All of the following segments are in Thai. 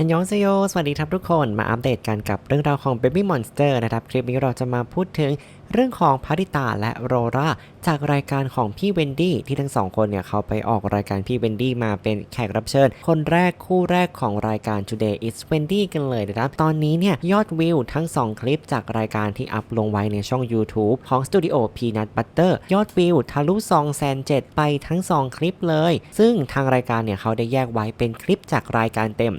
อันยองเซโย สวัสดีครับทุกคน มาอัปเดตกันกับเรื่องราวของ Baby Monster นะครับ คลิปนี้เราจะมาพูดถึง เรื่องของพาริตาและโรราจากรายการของพี่เวนดี้ที่ทั้งสองคนเนี่ยเขาไปออกรายการพี่เวนดี้มาเป็นแขกรับเชิญ คนแรกคู่แรกของรายการ Today is Wendy กันเลยนะครับ ตอนนี้เนี่ยยอดวิวทั้ง 2 คลิปจากรายการที่อัพลงไว้ในช่อง YouTube ของ Studio Peanut Butter ยอดวิวทะลุ2แสน7ไปทั้ง 2 คลิปเลย ซึ่งทางรายการเนี่ยเขาได้แยกไว้เป็นคลิปจากรายการเต็ม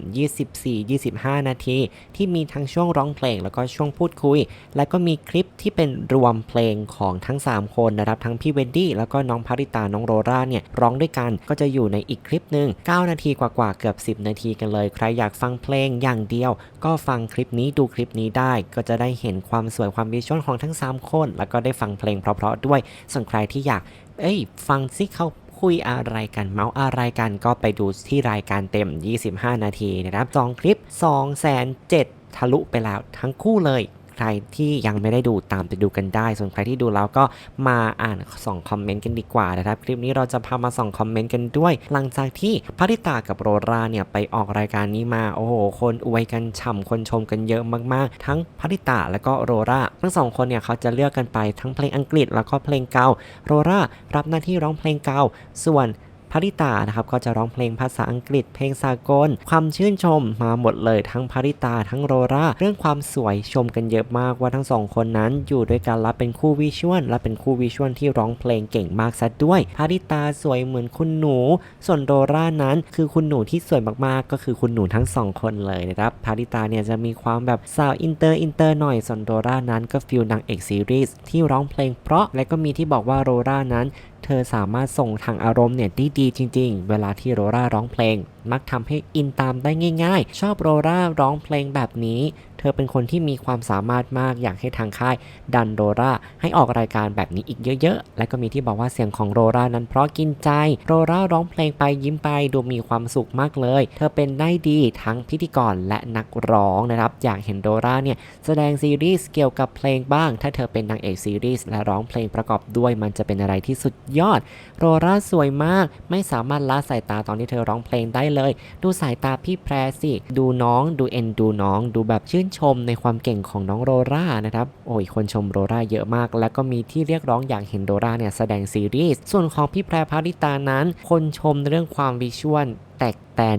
24-25 นาที ที่มีทั้งช่วงร้องเพลงแล้วก็ช่วงพูดคุย และก็มีคลิปที่เป็นรวมเพลงของทั้ง 3 คนนะครับทั้งพี่เวนดี้แล้วก็น้องพาริตาน้องโรราเนี่ยร้องด้วยกันก็จะอยู่ในอีกคลิปหนึ่ง9 นาทีกว่าๆเกือบ 10 นาทีกันเลย ใครอยากฟังเพลงอย่างเดียว ก็ฟังคลิปนี้ดูคลิปนี้ได้ ก็จะได้เห็นความสวยความวิชวลของทั้ง 3 คน แล้วก็ได้ฟังเพลงเพราะๆด้วย ส่วนใครที่อยาก เอ้ย ฟังซิเขาคุยอะไรกันเมาส์อะไรกันก็ไปดูที่รายการเต็ม 25 นาทีนะครับสองคลิป2 0 0 0ทะลุไปแล้วทั้งคู่เลย ใครที่ยังไม่ได้ดูตามไปดูกันได้ ส่วนใครที่ดูแล้วก็มาอ่านส่องคอมเมนต์กันดีกว่านะครับ คลิปนี้เราจะพามาส่องคอมเมนต์กันด้วย หลังจากที่พาริตากับโรราเนี่ยไปออกรายการนี้มา โอ้โห คนอวยกันฉ่ำคนชมกันเยอะมากๆ ทั้งพาริตาและก็โรราทั้งสองคนเนี่ยเขาจะเลือกกันไปทั้งเพลงอังกฤษแล้วก็เพลงเก่าโรรารับหน้าที่ร้องเพลงเก่าส่วน พาริตานะครับก็จะร้องเพลงภาษาอังกฤษ เพลงสากล ความชื่นชมมาหมดเลยทั้งพาริตาทั้งโรราเรื่องความสวยชมกันเยอะมากว่าทั้งสองคนนั้นอยู่ด้วยกันและเป็นคู่วิชวลและเป็นคู่วิชวลที่ร้องเพลงเก่งมากซะด้วยพาริตาสวยเหมือนคุณหนู ส่วนโรรานั้นคือคุณหนูที่สวยมากๆ ก็คือคุณหนูทั้งสองคนเลยนะครับพาริตาเนี่ยจะมีความแบบสาวอินเตอร์อินเตอร์หน่อยส่วนโรรานั้นก็ฟิลนางเอกซีรีส์ที่ร้องเพลงเพราะและก็มีที่บอกว่าโรรานั้น ธอสามารถส่งทางอารมณ์เนี่ยได้ดีจริง ๆ เวลาที่โรราร้องเพลงมักทำให้อินตามได้ง่ายๆ ชอบโรราร้องเพลงแบบนี้ เธอเป็นคนที่มีความสามารถมากอยากให้ทางค่าย ดันโรราให้ออกรายการแบบนี้อีกเยอะๆ และก็มีที่บอกว่าเสียงของโรรานั้นเพราะกินใจ โรราร้องเพลงไปยิ้มไปดูมีความสุขมากเลย เธอเป็นได้ดีทั้งพิธีกรและนักร้องนะครับอยากเห็นโรราเนี่ยแสดงซีรีส์เกี่ยวกับเพลงบ้าง ถ้าเธอเป็นนางเอกซีรีส์และร้องเพลงประกอบด้วยมันจะเป็นอะไรที่สุดยอด โรราสวยมากไม่สามารถละสายตาตอนที่เธอร้องเพลงได้เลย ดูสายตาพี่แพรสิ ดูน้องดูเอ็นดูน้อง ดูแบบชื่นชมในความเก่งของน้องโรรานะครับ โอ้ยคนชมโรราเยอะมาก แล้วก็มีที่เรียกร้องอยากเห็นโรราเนี่ยแสดงซีรีส์ ส่วนของพี่แพรพาริตานั้น คนชมเรื่องความวิชวลแตกแตน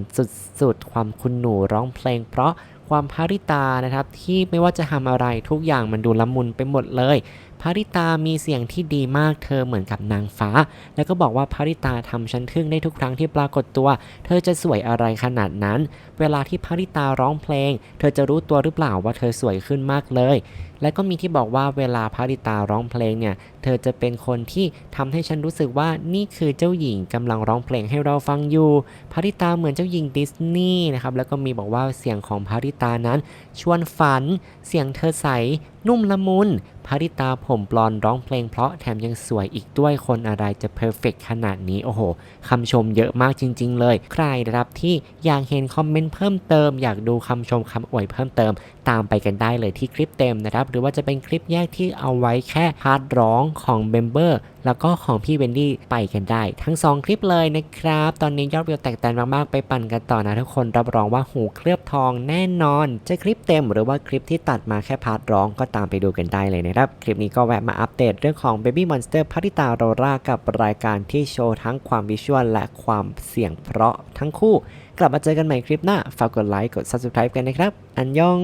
สุดๆ ความคุณหนูร้องเพลง เพราะความพาริตานะครับที่ไม่ว่าจะทำอะไรทุกอย่างมันดูละมุนไปหมดเลย พาริตามีเสียงที่ดีมากเธอเหมือนกับนางฟ้า แล้วก็บอกว่าพาริตาทำฉันทึ่งได้ทุกครั้งที่ปรากฏตัว เธอจะสวยอะไรขนาดนั้น เวลาที่พาริตาร้องเพลง เธอจะรู้ตัวหรือเปล่าว่าเธอสวยขึ้นมากเลย และก็มีที่บอกว่าเวลาพาริตาร้องเพลงเนี่ย เธอจะเป็นคนที่ทำให้ฉันรู้สึกว่านี่คือเจ้าหญิงกำลังร้องเพลงให้เราฟังอยู่พาริตาเหมือนเจ้าหญิงดิสนีย์นะครับแล้วก็มีบอกว่าเสียงของพาริตานั้น ชวนฝัน เสียงเธอใส นุ่มละมุนพาริตาผมบลอนร้องเพลงเพราะแถมยังสวยอีกด้วยคนอะไรจะเพอร์เฟกขนาดนี้ โอ้โหคำชมเยอะมากจริง ๆ เลย ใครนะครับที่อยากเห็นคอมเมนต์เพิ่มเติม อยากดูคำชมคำอวยเพิ่มเติม ตามไปกันได้เลยที่คลิปเต็มนะครับ หรือว่าจะเป็นคลิปแยกที่เอาไว้แค่พาร์ทร้องของเบมเบอร์ แล้วก็ของพี่เวนดี้ไปกันได้ ทั้ง 2 คลิปเลยนะครับ ตอนนี้ยอดวิวแตกแตนมากๆไปปั่นกันต่อนะทุกคนรับรองว่าหูเคลือบทองแน่นอน จะคลิปเต็มหรือว่าคลิปที่ตัดมาแค่พาร์ทร้องก็ตามไปดูกันได้เลยนะครับ คลิปนี้ก็แวะมาอัปเดตเรื่องของ Baby Monster พัทิตาโรรากับรายการที่โชว์ทั้งความวิชวลและความเสียงเพราะทั้งคู่ กลับมาเจอกันใหม่คลิปหน้าฝากกดไลค์กด subscribe กันนะครับ อันยอง